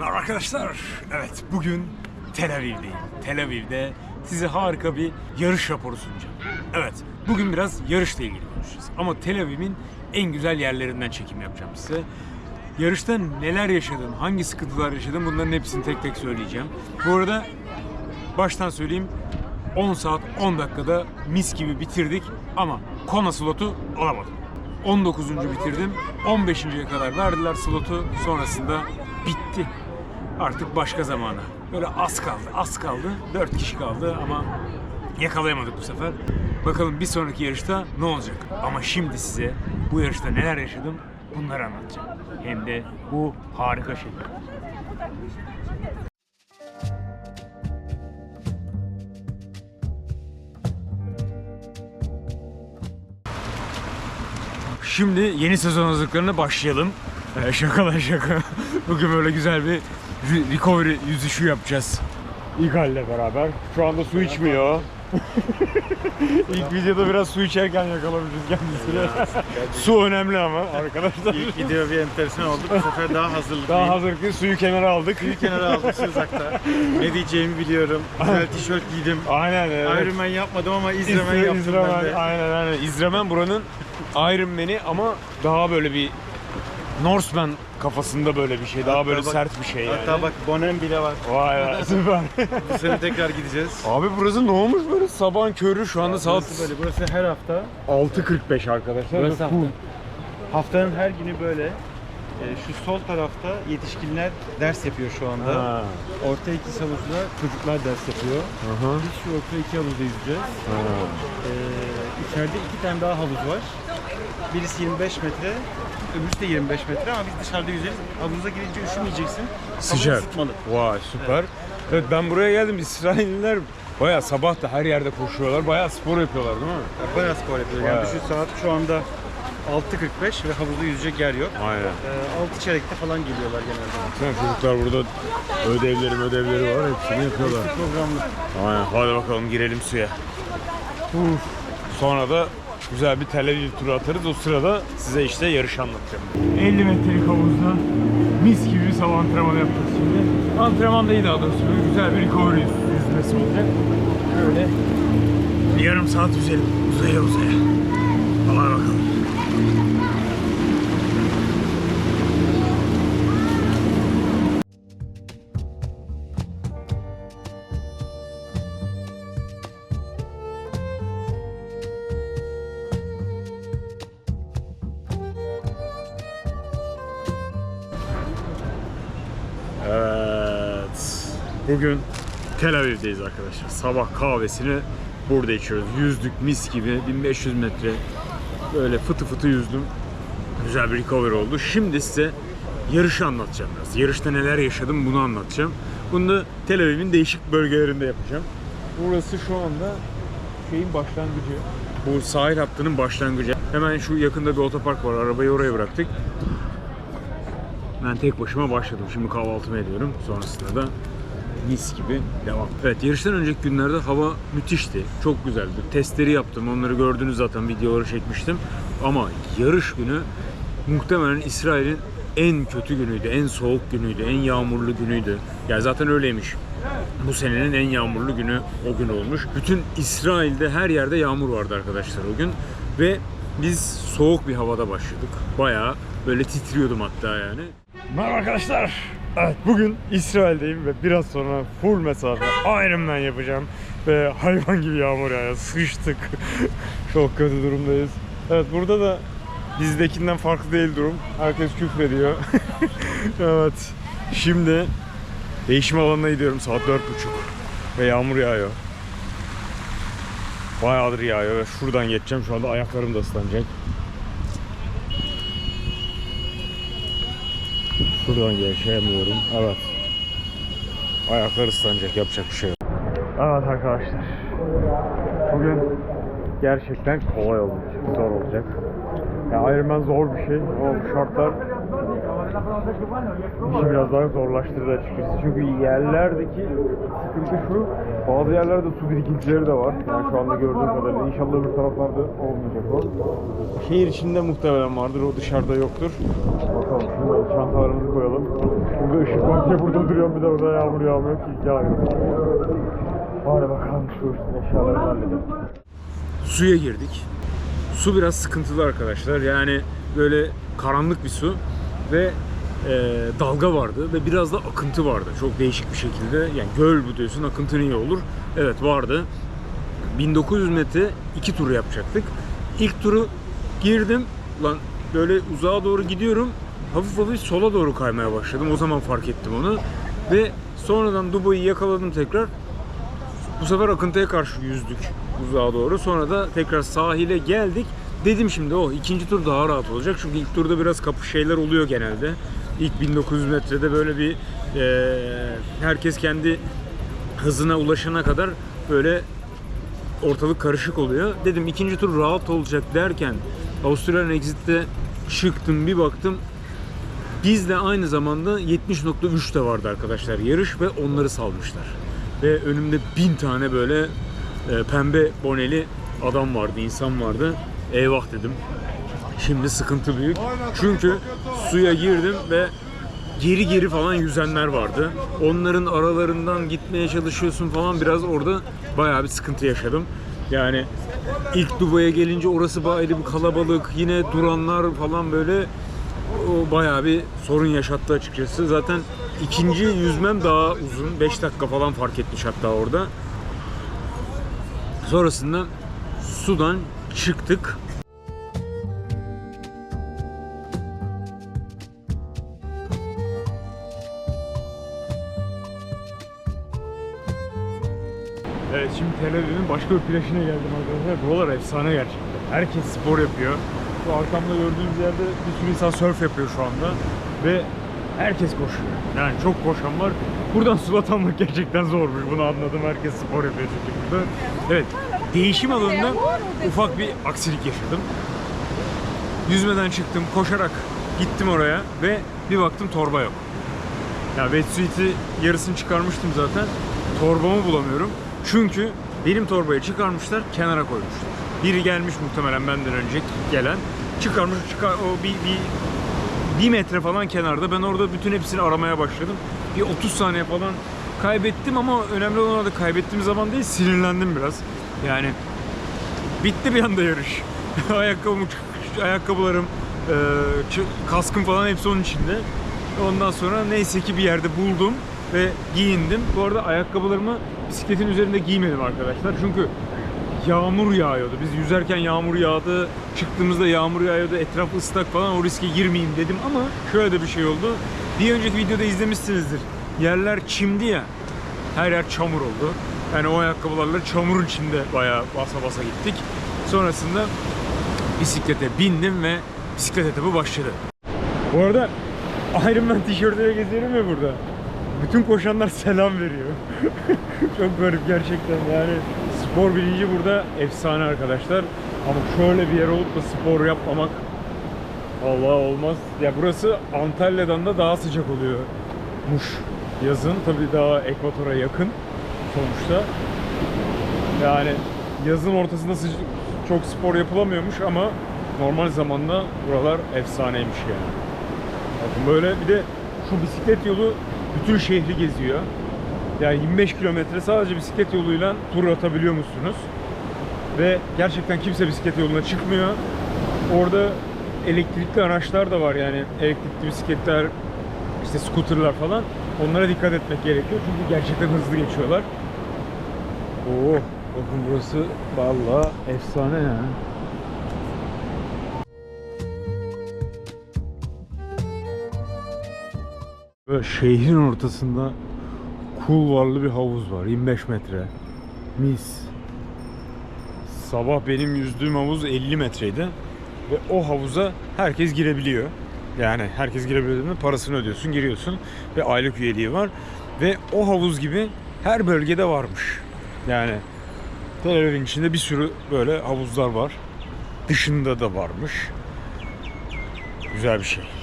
Merhaba arkadaşlar. Evet bugün Tel Aviv'deyim. Tel Aviv'de size harika bir yarış raporu sunacağım. Evet bugün biraz yarışla ilgili konuşacağız. Ama Tel Aviv'in en güzel yerlerinden çekim yapacağım size. Yarışta neler yaşadım, hangi sıkıntılar yaşadım bunların hepsini tek tek söyleyeceğim. Bu arada baştan söyleyeyim 10 saat 10 dakikada mis gibi bitirdik ama Kona slotu alamadım. 19. bitirdim. 15.ye kadar verdiler slotu. Sonrasında bitti. Artık başka zamana. Böyle az kaldı, az kaldı. 4 kişi kaldı ama yakalayamadık bu sefer. Bakalım bir sonraki yarışta ne olacak? Ama şimdi size bu yarışta neler yaşadım bunları anlatacağım. Hem de bu harika şekilde. Şimdi yeni sezon hazırlıklarına başlayalım. Ee, şakalar şaka. Bugün böyle güzel bir recovery yüzüşü yapacağız. İgal'le beraber. Şu anda su içmiyor. İlk videoda biraz su içerken yakalamışız kendisini. su önemli ama arkadaşlar. İlk video bir enteresan oldu. Bu sefer daha hazırlıklıyım. Daha hazır ki suyu kenara aldık. Suyu kenara aldım şu uzakta. Ne diyeceğimi biliyorum. Güzel tişört giydim. Aynen evet. Iron Man yapmadım ama İzremen İzre- yaptım İzremen, ben de. Aynen aynen. İzremen buranın Iron Man'i ama daha böyle bir Norseman kafasında böyle bir şey. Daha böyle bak- sert bir şey yani. Hatta bak bonem bile var. Vay be süper. Bu sene tekrar gideceğiz. Abi burası ne olmuş böyle sabahın körü şu anda saat Burası böyle. Burası her hafta. 6.45 arkadaşlar. Burası hafta. Haftanın her günü böyle. Ee, şu sol tarafta yetişkinler ders yapıyor şu anda. Ha. Orta iki havuzda çocuklar ders yapıyor. Aha. Biz şu orta iki havuzda yüzeceğiz. Ee, içeride iki tane daha havuz var. Birisi 25 metre, öbürüsü de 25 metre ama biz dışarıda yüzeriz. Havuza girince üşümeyeceksin. Sıcak. ısıtmalı. Vay süper. Evet. ben buraya geldim. İsrailliler bayağı sabah da her yerde koşuyorlar. Bayağı spor yapıyorlar değil mi? Yani bayağı spor yapıyor. Bayağı. Yani şu saat şu anda 6.45 ve havuzda yüzecek yer yok. Aynen. Ee, 6 çeyrekte falan geliyorlar genelde. Sen çocuklar burada ödevleri ödevleri var. Hepsini yapıyorlar. Programlı. Aynen. Hadi bakalım girelim suya. Uf. Sonra da güzel bir Tel turu atarız. O sırada size işte yarış anlatacağım. 50 metrelik havuzda mis gibi bir sabah antrenmanı yapacağız şimdi. Antrenman iyi daha doğrusu. Böyle güzel bir recovery yüz- yüzmesi olacak. Böyle bir yarım saat yüzelim. Uzaya uzaya. Hadi bakalım. Bugün Tel Aviv'deyiz arkadaşlar. Sabah kahvesini burada içiyoruz. Yüzdük mis gibi 1500 metre. Böyle fıtı fıtı yüzdüm. Güzel bir recovery oldu. Şimdi size yarışı anlatacağım biraz. Yarışta neler yaşadım bunu anlatacağım. Bunu da Tel Aviv'in değişik bölgelerinde yapacağım. Burası şu anda şeyin başlangıcı. Bu sahil hattının başlangıcı. Hemen şu yakında bir otopark var. Arabayı oraya bıraktık. Ben tek başıma başladım. Şimdi kahvaltımı ediyorum. Sonrasında da mis gibi devam. Evet yarıştan önceki günlerde hava müthişti. Çok güzeldi. Testleri yaptım. Onları gördünüz zaten videoları çekmiştim. Ama yarış günü muhtemelen İsrail'in en kötü günüydü. En soğuk günüydü. En yağmurlu günüydü. Yani zaten öyleymiş. Bu senenin en yağmurlu günü o gün olmuş. Bütün İsrail'de her yerde yağmur vardı arkadaşlar o gün. Ve biz soğuk bir havada başladık. Bayağı böyle titriyordum hatta yani. Merhaba arkadaşlar. Evet bugün İsrail'deyim ve biraz sonra full mesafe Ironman yapacağım. Ve hayvan gibi yağmur yağıyor. Sıçtık. Çok kötü durumdayız. Evet burada da bizdekinden farklı değil durum. Herkes küfrediyor. evet. Şimdi değişim alanına gidiyorum saat 4.30 ve yağmur yağıyor. Bayağıdır yağıyor ve şuradan geçeceğim. Şu anda ayaklarım da ıslanacak. Şuradan geçemiyorum. Evet. Ayaklar ıslanacak. Yapacak bir şey yok. Evet arkadaşlar. Bugün gerçekten kolay olacak. Zor olacak. Ya Ironman zor bir şey ama bu şartlar İşi biraz daha zorlaştırdı açıkçası. Çünkü yerlerdeki sıkıntı şu, bazı yerlerde su birikintileri de var. Yani şu anda gördüğüm kadarıyla. İnşallah öbür taraflarda olmayacak o. Şehir içinde muhtemelen vardır, o dışarıda yoktur. Bakalım şimdi çantalarımızı koyalım. Burada ışık var diye burada duruyorum bir de orada yağmur yağmıyor ki yağıyor. Hadi bakalım şu eşyaları halledelim. Suya girdik. Su biraz sıkıntılı arkadaşlar. Yani böyle karanlık bir su ve e, dalga vardı ve biraz da akıntı vardı. Çok değişik bir şekilde. Yani göl bu diyorsun akıntı niye olur? Evet vardı. 1900 metre iki tur yapacaktık. İlk turu girdim. Lan böyle uzağa doğru gidiyorum. Hafif hafif sola doğru kaymaya başladım. O zaman fark ettim onu. Ve sonradan Dubai'yi yakaladım tekrar. Bu sefer akıntıya karşı yüzdük uzağa doğru. Sonra da tekrar sahile geldik. Dedim şimdi o ikinci tur daha rahat olacak. Çünkü ilk turda biraz kapış şeyler oluyor genelde. İlk 1900 metrede böyle bir eee, herkes kendi hızına ulaşana kadar böyle ortalık karışık oluyor. Dedim ikinci tur rahat olacak derken Avustralyan Exit'te çıktım bir baktım biz de aynı zamanda 70.3 de vardı arkadaşlar yarış ve onları salmışlar. Ve önümde bin tane böyle e, pembe boneli adam vardı, insan vardı. Eyvah dedim. Şimdi sıkıntı büyük. Çünkü suya girdim ve geri geri falan yüzenler vardı. Onların aralarından gitmeye çalışıyorsun falan biraz orada bayağı bir sıkıntı yaşadım. Yani ilk Dubai'ye gelince orası ayrı bir kalabalık. Yine duranlar falan böyle o bayağı bir sorun yaşattı açıkçası. Zaten ikinci yüzmem daha uzun. 5 dakika falan fark etmiş hatta orada. Sonrasında sudan çıktık. Şimdi Tel Aviv'in başka bir plajına geldim arkadaşlar. Buralar efsane gerçekten. Herkes spor yapıyor. Şu arkamda gördüğünüz yerde bir sürü insan surf yapıyor şu anda. Ve herkes koşuyor. Yani çok koşan var. Buradan sulat almak gerçekten zormuş. Bunu anladım. Herkes spor yapıyor çünkü burada. Evet. Değişim alanında ufak bir aksilik yaşadım. Yüzmeden çıktım. Koşarak gittim oraya ve bir baktım torba yok. Ya wetsuit'i yarısını çıkarmıştım zaten. Torbamı bulamıyorum. Çünkü benim torbayı çıkarmışlar, kenara koymuşlar. Biri gelmiş muhtemelen benden önce gelen. Çıkarmış, çıkar, o bir, bir, bir metre falan kenarda. Ben orada bütün hepsini aramaya başladım. Bir 30 saniye falan kaybettim ama önemli olan orada kaybettiğim zaman değil, sinirlendim biraz. Yani bitti bir anda yarış. Ayakkabım, ayakkabılarım, e, kaskım falan hepsi onun içinde. Ondan sonra neyse ki bir yerde buldum ve giyindim. Bu arada ayakkabılarımı bisikletin üzerinde giymedim arkadaşlar. Çünkü yağmur yağıyordu. Biz yüzerken yağmur yağdı. Çıktığımızda yağmur yağıyordu. Etraf ıslak falan o riske girmeyeyim dedim ama şöyle de bir şey oldu. Bir önceki videoda izlemişsinizdir. Yerler çimdi ya. Her yer çamur oldu. Yani o ayakkabılarla çamurun içinde bayağı basa basa gittik. Sonrasında bisiklete bindim ve bisiklet etabı başladı. Bu arada Iron Man tişörtüyle geziyorum ya burada. Bütün koşanlar selam veriyor. Çok garip gerçekten yani. Spor bilinci burada efsane arkadaşlar. Ama şöyle bir yer olup da spor yapmamak Allah olmaz. Ya burası Antalya'dan da daha sıcak oluyormuş yazın. Tabii daha ekvatora yakın sonuçta. Yani yazın ortasında çok spor yapılamıyormuş ama normal zamanda buralar efsaneymiş yani. Bakın böyle bir de şu bisiklet yolu bütün şehri geziyor. Yani 25 kilometre sadece bisiklet yoluyla tur atabiliyor musunuz? Ve gerçekten kimse bisiklet yoluna çıkmıyor. Orada elektrikli araçlar da var yani elektrikli bisikletler, işte scooterlar falan. Onlara dikkat etmek gerekiyor çünkü gerçekten hızlı geçiyorlar. Oo, bakın burası vallahi efsane yani. Şehrin ortasında kulvarlı bir havuz var. 25 metre. Mis. Sabah benim yüzdüğüm havuz 50 metreydi. Ve o havuza herkes girebiliyor. Yani herkes girebiliyor dediğimde parasını ödüyorsun, giriyorsun. Ve aylık üyeliği var. Ve o havuz gibi her bölgede varmış. Yani Tel Aviv'in içinde bir sürü böyle havuzlar var. Dışında da varmış. Güzel bir şey.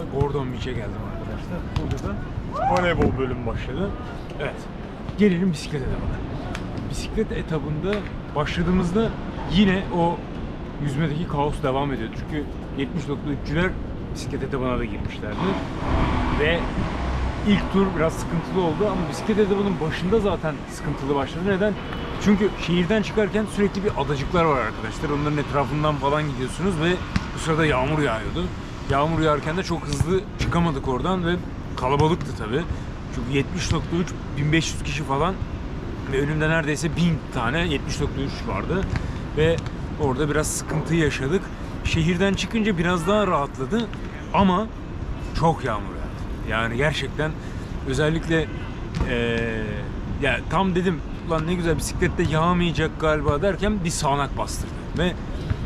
Da Gordon Beach'e geldim arkadaşlar. Burada da voleybol bölümü başladı. Evet. Gelelim bisiklet etabına. Bisiklet etabında başladığımızda yine o yüzmedeki kaos devam ediyor. Çünkü 70.3'cüler bisiklet etabına da girmişlerdi. Ve ilk tur biraz sıkıntılı oldu ama bisiklet etabının başında zaten sıkıntılı başladı. Neden? Çünkü şehirden çıkarken sürekli bir adacıklar var arkadaşlar. Onların etrafından falan gidiyorsunuz ve bu sırada yağmur yağıyordu. Yağmur yağarken de çok hızlı çıkamadık oradan ve kalabalıktı tabii. Çünkü 70.3 1500 kişi falan ve önümde neredeyse 1000 tane 70.3 vardı ve orada biraz sıkıntı yaşadık. Şehirden çıkınca biraz daha rahatladı ama çok yağmur yağdı. Yani gerçekten özellikle eee ya tam dedim lan ne güzel bisiklette yağmayacak galiba derken bir sağanak bastırdı ve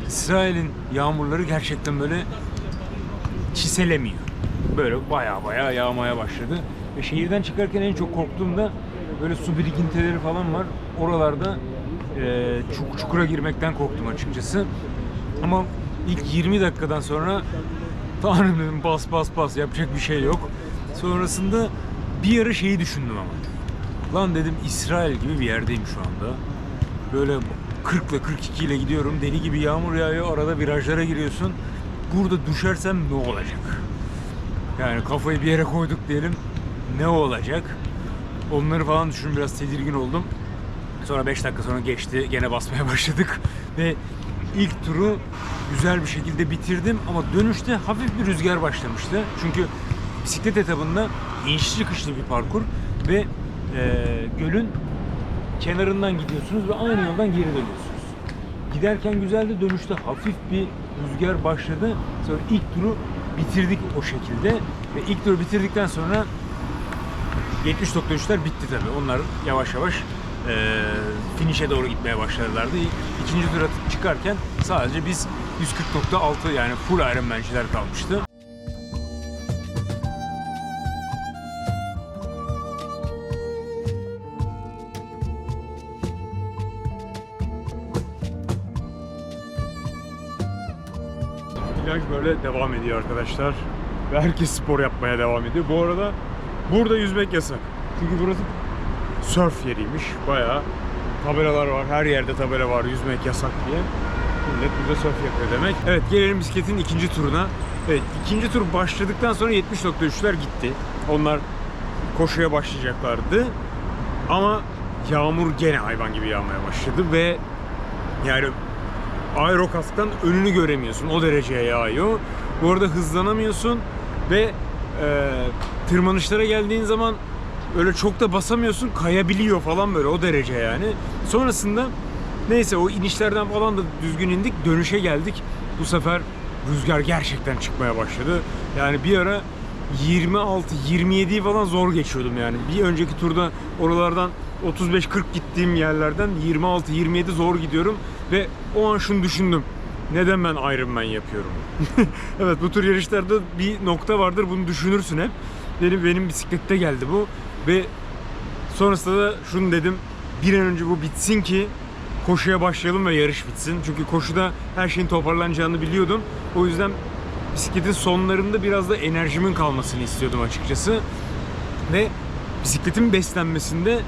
İsrail'in yağmurları gerçekten böyle çiselemiyor. Böyle baya baya yağmaya başladı. Ve şehirden çıkarken en çok korktuğum da böyle su birikintileri falan var. Oralarda eee çuk çukura girmekten korktum açıkçası. Ama ilk 20 dakikadan sonra Tanrım dedim bas bas bas yapacak bir şey yok. Sonrasında bir ara şeyi düşündüm ama. Lan dedim İsrail gibi bir yerdeyim şu anda. Böyle 40 ile 42 ile gidiyorum. Deli gibi yağmur yağıyor. Arada virajlara giriyorsun. Burada düşersem ne olacak? Yani kafayı bir yere koyduk diyelim. Ne olacak? Onları falan düşünün biraz tedirgin oldum. Sonra 5 dakika sonra geçti. Gene basmaya başladık. Ve ilk turu güzel bir şekilde bitirdim. Ama dönüşte hafif bir rüzgar başlamıştı. Çünkü bisiklet etabında inişli çıkışlı bir parkur. Ve eee, gölün kenarından gidiyorsunuz ve aynı yoldan geri dönüyorsunuz. Giderken güzeldi, dönüşte hafif bir rüzgar başladı. Sonra ilk turu bitirdik o şekilde. Ve ilk turu bitirdikten sonra 70.3'ler bitti tabii. Onlar yavaş yavaş eee finish'e doğru gitmeye başladılardı. İkinci tura çıkarken sadece biz 140.6 yani full Ironman'ciler kalmıştı. Böyle devam ediyor arkadaşlar. Ve herkes spor yapmaya devam ediyor. Bu arada burada yüzmek yasak. Çünkü burası surf yeriymiş. Bayağı tabelalar var. Her yerde tabela var yüzmek yasak diye. Millet burada surf yapıyor demek. Evet gelelim bisikletin ikinci turuna. Evet ikinci tur başladıktan sonra 70.3'ler gitti. Onlar koşuya başlayacaklardı. Ama yağmur gene hayvan gibi yağmaya başladı ve yani aerokasktan önünü göremiyorsun. O dereceye yağıyor. Bu arada hızlanamıyorsun ve e, tırmanışlara geldiğin zaman öyle çok da basamıyorsun. Kayabiliyor falan böyle o derece yani. Sonrasında neyse o inişlerden falan da düzgün indik. Dönüşe geldik. Bu sefer rüzgar gerçekten çıkmaya başladı. Yani bir ara 26 27'yi falan zor geçiyordum yani. Bir önceki turda oralardan 35-40 gittiğim yerlerden 26-27 zor gidiyorum ve o an şunu düşündüm. Neden ben Ironman yapıyorum? evet bu tür yarışlarda bir nokta vardır bunu düşünürsün hep. Benim benim bisiklette geldi bu ve sonrasında da şunu dedim. Bir an önce bu bitsin ki koşuya başlayalım ve yarış bitsin. Çünkü koşuda her şeyin toparlanacağını biliyordum. O yüzden bisikletin sonlarında biraz da enerjimin kalmasını istiyordum açıkçası. Ve bisikletin beslenmesinde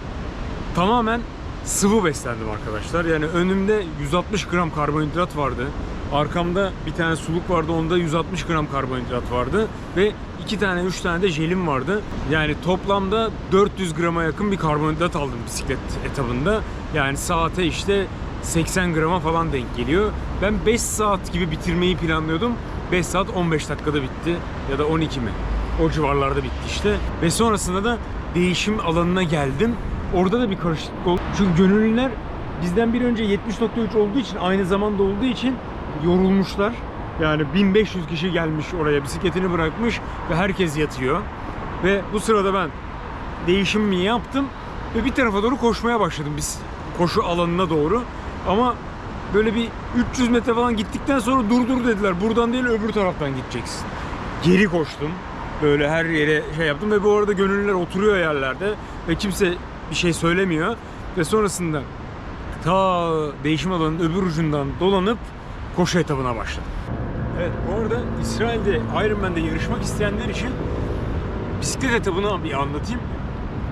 tamamen sıvı beslendim arkadaşlar. Yani önümde 160 gram karbonhidrat vardı. Arkamda bir tane suluk vardı. Onda 160 gram karbonhidrat vardı. Ve iki tane, üç tane de jelim vardı. Yani toplamda 400 grama yakın bir karbonhidrat aldım bisiklet etabında. Yani saate işte 80 grama falan denk geliyor. Ben 5 saat gibi bitirmeyi planlıyordum. 5 saat 15 dakikada bitti. Ya da 12 mi? O civarlarda bitti işte. Ve sonrasında da değişim alanına geldim. Orada da bir karışıklık oldu. Çünkü gönüllüler bizden bir önce 70.3 olduğu için aynı zamanda olduğu için yorulmuşlar. Yani 1500 kişi gelmiş oraya bisikletini bırakmış ve herkes yatıyor. Ve bu sırada ben değişimimi yaptım ve bir tarafa doğru koşmaya başladım biz koşu alanına doğru. Ama böyle bir 300 metre falan gittikten sonra dur dur dediler. Buradan değil öbür taraftan gideceksin. Geri koştum. Böyle her yere şey yaptım ve bu arada gönüllüler oturuyor yerlerde ve kimse bir şey söylemiyor. Ve sonrasında ta değişim alanının öbür ucundan dolanıp koşu etabına başladım. Evet bu arada İsrail'de Ironman'de yarışmak isteyenler için bisiklet etabını bir anlatayım.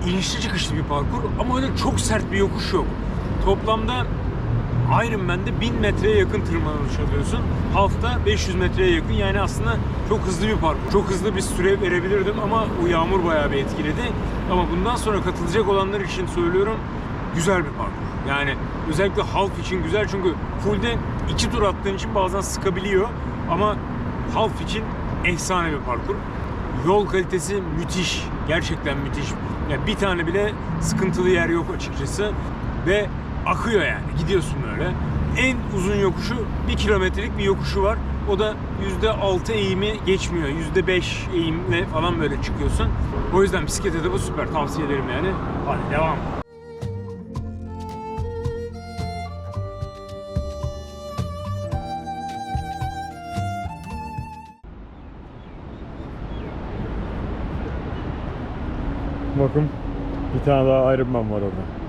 İnişli çıkışlı bir parkur ama öyle çok sert bir yokuş yok. Toplamda Ironman'de 1000 metreye yakın tırmanış alıyorsun. Half'ta 500 metreye yakın yani aslında çok hızlı bir parkur. Çok hızlı bir süre verebilirdim ama o yağmur bayağı bir etkiledi. Ama bundan sonra katılacak olanlar için söylüyorum güzel bir parkur. Yani özellikle half için güzel çünkü full'de iki tur attığın için bazen sıkabiliyor ama half için efsane bir parkur. Yol kalitesi müthiş. Gerçekten müthiş. Yani bir tane bile sıkıntılı yer yok açıkçası. Ve akıyor yani. Gidiyorsun böyle. En uzun yokuşu bir kilometrelik bir yokuşu var. O da %6 eğimi geçmiyor. %5 eğimle falan böyle çıkıyorsun. O yüzden bisiklet etabı süper. Tavsiye ederim yani. Hadi devam. Bakın bir tane daha Ironman var orada.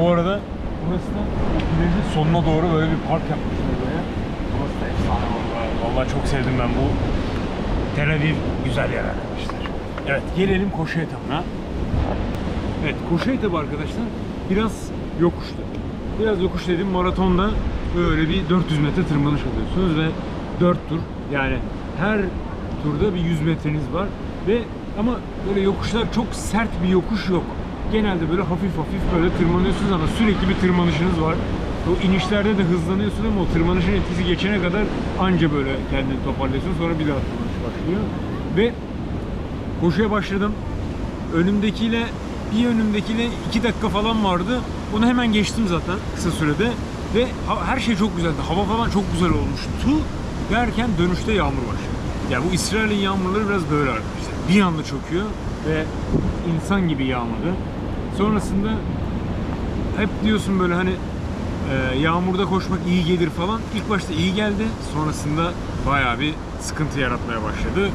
Bu arada burası da plajın sonuna doğru böyle bir park yapmışlar buraya. Burası da efsane vallahi. Vallahi çok sevdim ben bu Tel Aviv güzel yer arkadaşlar. Evet, gelelim koşu etabına. Evet, koşu etabı arkadaşlar biraz yokuştu. Biraz yokuş dedim maratonda böyle bir 400 metre tırmanış alıyorsunuz ve 4 tur yani her turda bir 100 metreniz var ve ama böyle yokuşlar çok sert bir yokuş yok. Genelde böyle hafif hafif böyle tırmanıyorsunuz ama sürekli bir tırmanışınız var. O inişlerde de hızlanıyorsun ama o tırmanışın etkisi geçene kadar anca böyle kendini toparlıyorsun sonra bir daha tırmanış başlıyor. Ve koşuya başladım. Önümdekiyle bir önümdekiyle iki dakika falan vardı. Onu hemen geçtim zaten kısa sürede. Ve her şey çok güzeldi. Hava falan çok güzel olmuştu. Derken dönüşte yağmur başladı. Ya bu İsrail'in yağmurları biraz böyle arkadaşlar. Bir anda çöküyor ve insan gibi yağmadı. Sonrasında hep diyorsun böyle hani e, yağmurda koşmak iyi gelir falan. İlk başta iyi geldi. Sonrasında bayağı bir sıkıntı yaratmaya başladı.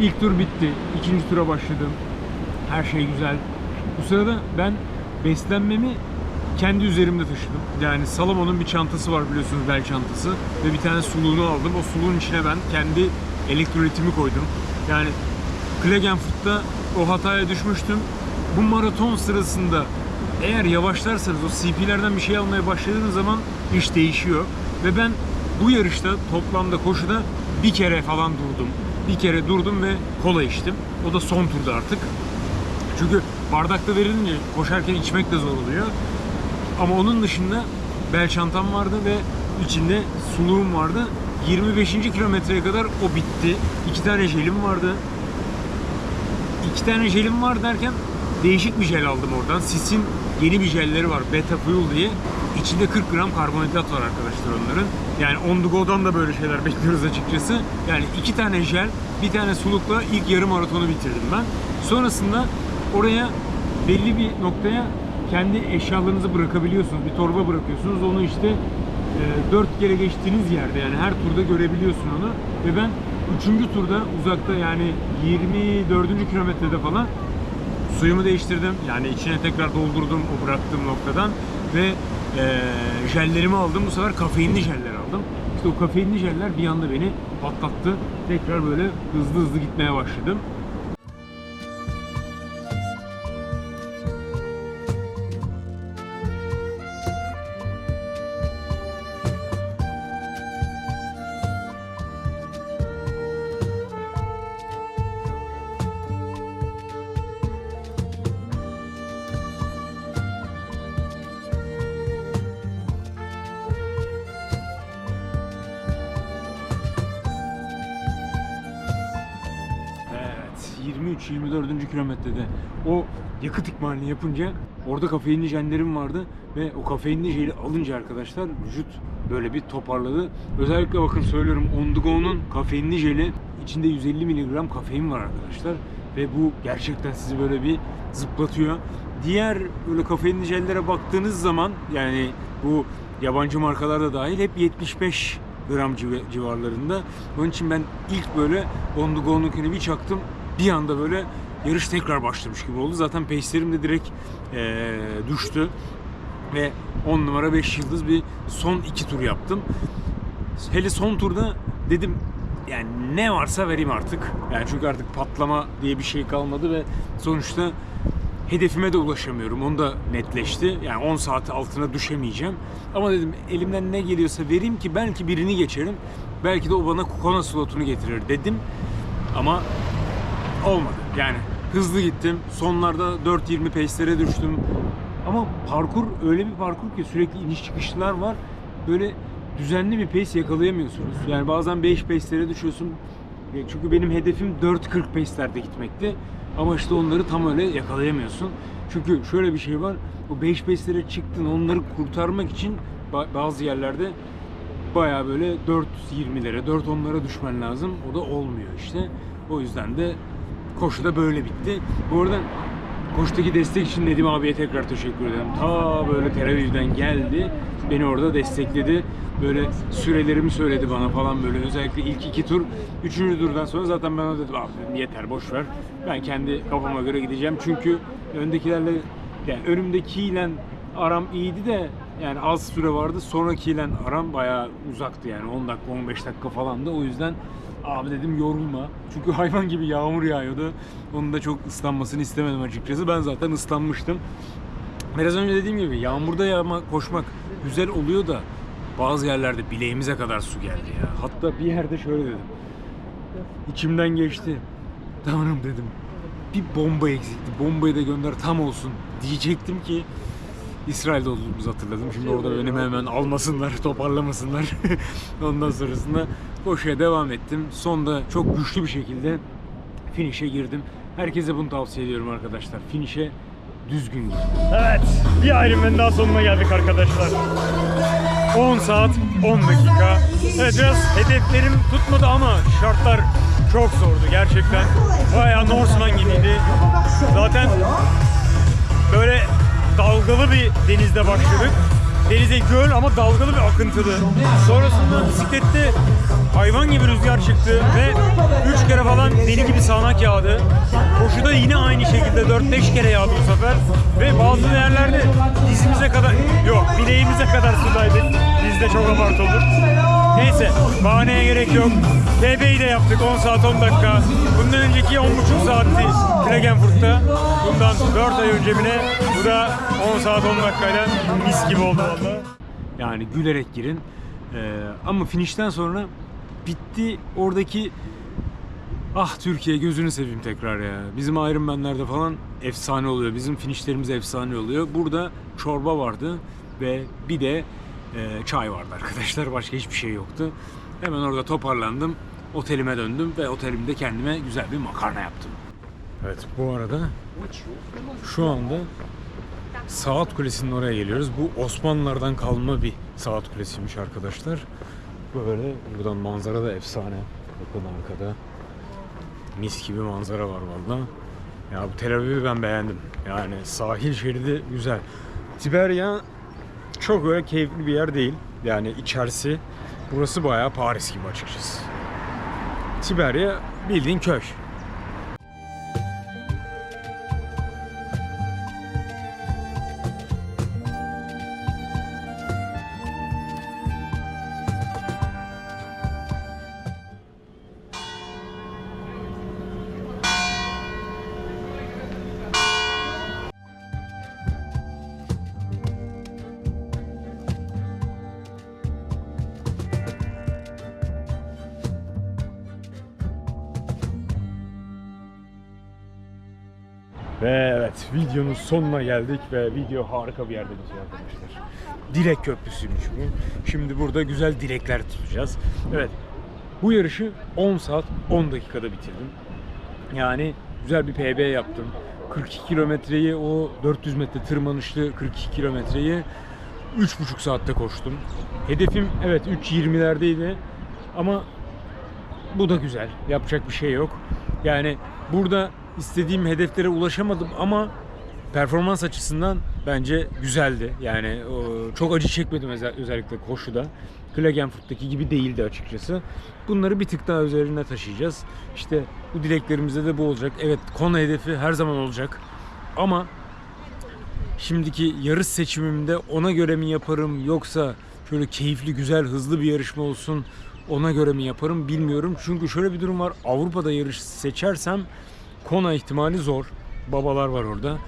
İlk tur bitti. ikinci tura başladım. Her şey güzel. Bu sırada ben beslenmemi kendi üzerimde taşıdım. Yani Salomon'un bir çantası var biliyorsunuz bel çantası. Ve bir tane suluğunu aldım. O suluğun içine ben kendi elektrolitimi koydum. Yani Klagenfurt'ta o hataya düşmüştüm. Bu maraton sırasında eğer yavaşlarsanız o CP'lerden bir şey almaya başladığınız zaman iş değişiyor. Ve ben bu yarışta toplamda koşuda bir kere falan durdum. Bir kere durdum ve kola içtim. O da son turda artık. Çünkü bardakta verilince koşarken içmek de zor oluyor. Ama onun dışında bel çantam vardı ve içinde suluğum vardı. 25. kilometreye kadar o bitti. İki tane jelim vardı. İki tane jelim var derken değişik bir jel aldım oradan. Sis'in yeni bir jelleri var. Beta Fuel diye. İçinde 40 gram karbonhidrat var arkadaşlar onların. Yani On The Go'dan da böyle şeyler bekliyoruz açıkçası. Yani iki tane jel, bir tane sulukla ilk yarım maratonu bitirdim ben. Sonrasında oraya belli bir noktaya kendi eşyalarınızı bırakabiliyorsunuz. Bir torba bırakıyorsunuz. Onu işte e, dört kere geçtiğiniz yerde yani her turda görebiliyorsun onu. Ve ben üçüncü turda uzakta yani 24. kilometrede falan suyumu değiştirdim. Yani içine tekrar doldurdum o bıraktığım noktadan ve e, jellerimi aldım. Bu sefer kafeinli jeller aldım. İşte o kafeinli jeller bir anda beni patlattı. Tekrar böyle hızlı hızlı gitmeye başladım. 23-24. kilometrede o yakıt ikmalini yapınca orada kafeinli jenlerim vardı ve o kafeinli jeli alınca arkadaşlar vücut böyle bir toparladı. Özellikle bakın söylüyorum On The Go'nun kafeinli jeli içinde 150 mg kafein var arkadaşlar ve bu gerçekten sizi böyle bir zıplatıyor. Diğer böyle kafeinli jellere baktığınız zaman yani bu yabancı markalar da dahil hep 75 gram civ- civarlarında. Onun için ben ilk böyle On The Go'nunkini bir çaktım. Bir anda böyle yarış tekrar başlamış gibi oldu. Zaten pace'lerim de direkt eee, düştü. Ve 10 numara 5 yıldız bir son iki tur yaptım. Hele son turda dedim yani ne varsa vereyim artık. Yani çünkü artık patlama diye bir şey kalmadı ve sonuçta hedefime de ulaşamıyorum. Onu da netleşti. Yani 10 saat altına düşemeyeceğim. Ama dedim elimden ne geliyorsa vereyim ki belki birini geçerim. Belki de o bana Kona slotunu getirir dedim. Ama olmadı. Yani hızlı gittim. Sonlarda 4.20 pace'lere düştüm. Ama parkur öyle bir parkur ki sürekli iniş çıkışlar var. Böyle düzenli bir pace yakalayamıyorsunuz. Yani bazen 5 pace'lere düşüyorsun. E, Çünkü benim hedefim 4.40 pace'lerde gitmekti. Ama işte onları tam öyle yakalayamıyorsun. Çünkü şöyle bir şey var. O 5 pace'lere çıktın onları kurtarmak için ba- bazı yerlerde baya böyle 4.20'lere, 4.10'lara düşmen lazım. O da olmuyor işte. O yüzden de koşu da böyle bitti. Bu arada koştaki destek için Nedim abiye tekrar teşekkür ederim. Ta böyle Tel Aviv'den geldi. Beni orada destekledi. Böyle sürelerimi söyledi bana falan böyle. Özellikle ilk iki tur. Üçüncü turdan sonra zaten ben dedim abi yeter boş ver. Ben kendi kafama göre gideceğim. Çünkü öndekilerle yani önümdekiyle aram iyiydi de yani az süre vardı. Sonrakiyle aram bayağı uzaktı yani 10 dakika 15 dakika falan da o yüzden abi dedim yorulma. Çünkü hayvan gibi yağmur yağıyordu. Onun da çok ıslanmasını istemedim açıkçası. Ben zaten ıslanmıştım. Biraz önce dediğim gibi yağmurda yağma, koşmak güzel oluyor da bazı yerlerde bileğimize kadar su geldi ya. Hatta bir yerde şöyle dedim. İçimden geçti. Tanrım dedim. Bir bomba eksikti. Bombayı da gönder tam olsun diyecektim ki İsrail'de olduğumuzu hatırladım. Şimdi orada beni hemen almasınlar, toparlamasınlar. Ondan sonrasında koşuya devam ettim. Sonda çok güçlü bir şekilde finish'e girdim. Herkese bunu tavsiye ediyorum arkadaşlar. Finish'e düzgün girin. Evet, bir Ironman daha sonuna geldik arkadaşlar. 10 saat 10 dakika. Evet biraz hedeflerim tutmadı ama şartlar çok zordu gerçekten. Bayağı Norseman gibiydi. Zaten böyle dalgalı bir denizde başladık. Denize göl ama dalgalı bir akıntılı. Sonrasında bisiklette hayvan gibi rüzgar çıktı ve 3 kere falan deli gibi sağanak yağdı. Koşuda yine aynı şekilde 4-5 kere yağdı bu sefer. Ve bazı yerlerde dizimize kadar, yok bileğimize kadar sudaydı. Bizde çok abartı olur. Neyse bahaneye gerek yok. TB'yi de yaptık 10 saat 10 dakika. Bundan önceki 10,5 saatti Klagenfurt'ta. Bundan 4 ay önce bile bu da 10 saat 10 dakikayla mis gibi oldu valla. Yani gülerek girin. Ee, ama finişten sonra bitti oradaki Ah Türkiye gözünü seveyim tekrar ya. Bizim Ironman'lerde falan efsane oluyor. Bizim finişlerimiz efsane oluyor. Burada çorba vardı ve bir de e, çay vardı arkadaşlar. Başka hiçbir şey yoktu. Hemen orada toparlandım. Otelime döndüm ve otelimde kendime güzel bir makarna yaptım. Evet bu arada şu anda Saat Kulesi'nin oraya geliyoruz. Bu Osmanlılardan kalma bir saat kulesiymiş arkadaşlar. Böyle buradan manzara da efsane. Bakın arkada mis gibi manzara var valla. Ya bu Tel Aviv'i ben beğendim. Yani sahil şeridi güzel. Tiberya çok öyle keyifli bir yer değil. Yani içerisi burası bayağı Paris gibi açıkçası. Tiberya bildiğin köy. Sonuna geldik ve video harika bir yerde bitiyor arkadaşlar. Dilek Köprüsü'ymüş bu. Şimdi burada güzel dilekler tutacağız. Evet bu yarışı 10 saat 10 dakikada bitirdim. Yani güzel bir PB yaptım. 42 kilometreyi o 400 metre tırmanışlı 42 kilometreyi 3,5 saatte koştum. Hedefim evet 3.20'lerdeydi ama bu da güzel. Yapacak bir şey yok. Yani burada istediğim hedeflere ulaşamadım ama performans açısından bence güzeldi. Yani çok acı çekmedim özel- özellikle koşuda. Klagenfurt'taki gibi değildi açıkçası. Bunları bir tık daha üzerine taşıyacağız. İşte bu dileklerimizde de bu olacak. Evet konu hedefi her zaman olacak. Ama şimdiki yarış seçimimde ona göre mi yaparım yoksa şöyle keyifli, güzel, hızlı bir yarışma olsun ona göre mi yaparım bilmiyorum. Çünkü şöyle bir durum var. Avrupa'da yarış seçersem Kona ihtimali zor. Babalar var orada.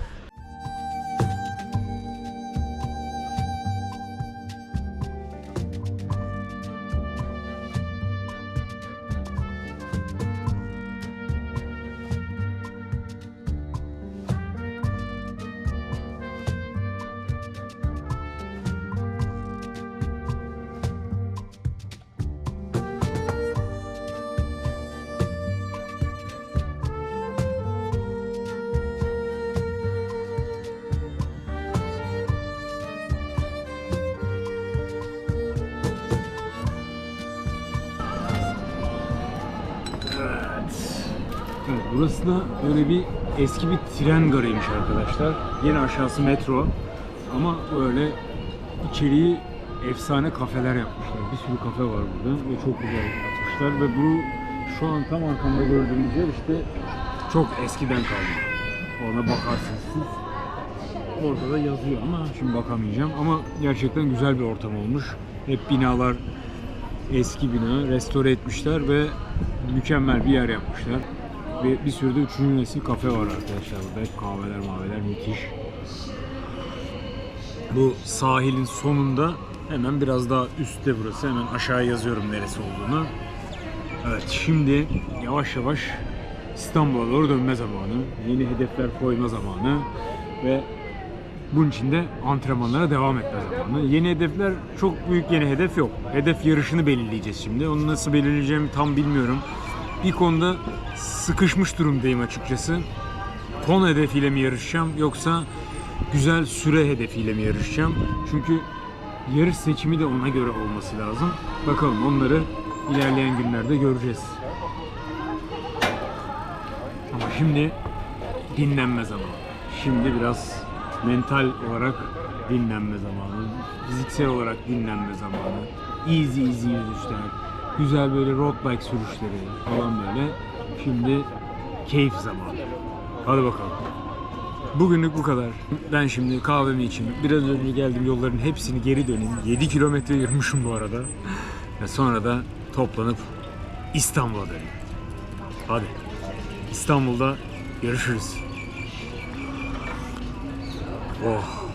Burası da böyle bir eski bir tren garıymış arkadaşlar. Yine aşağısı metro. Ama böyle içeriği efsane kafeler yapmışlar. Bir sürü kafe var burada ve çok güzel yapmışlar ve bu şu an tam arkamda gördüğünüz yer işte çok eskiden kalma. Ona bakarsınız siz. Orada da yazıyor ama şimdi bakamayacağım ama gerçekten güzel bir ortam olmuş. Hep binalar eski bina restore etmişler ve mükemmel bir yer yapmışlar. Ve bir sürü de üçüncü nesil kafe var arkadaşlar burada. Hep kahveler maveler müthiş. Bu sahilin sonunda hemen biraz daha üstte burası. Hemen aşağı yazıyorum neresi olduğunu. Evet şimdi yavaş yavaş İstanbul'a doğru dönme zamanı. Yeni hedefler koyma zamanı. Ve bunun için de antrenmanlara devam etme zamanı. Yeni hedefler çok büyük yeni hedef yok. Hedef yarışını belirleyeceğiz şimdi. Onu nasıl belirleyeceğimi tam bilmiyorum. Bir konuda sıkışmış durumdayım açıkçası. Ton hedefiyle mi yarışacağım yoksa güzel süre hedefiyle mi yarışacağım? Çünkü yarış seçimi de ona göre olması lazım. Bakalım onları ilerleyen günlerde göreceğiz. Ama şimdi dinlenme zamanı. Şimdi biraz mental olarak dinlenme zamanı. Fiziksel olarak dinlenme zamanı. Easy easy yüzüşler. Güzel böyle road bike sürüşleri falan böyle. Şimdi keyif zamanı. Hadi bakalım. Bugünlük bu kadar. Ben şimdi kahvemi içeyim. Biraz önce geldim yolların hepsini geri döneyim. 7 kilometre yürümüşüm bu arada. Ve sonra da toplanıp İstanbul'a döneyim. Hadi. İstanbul'da görüşürüz. Oh.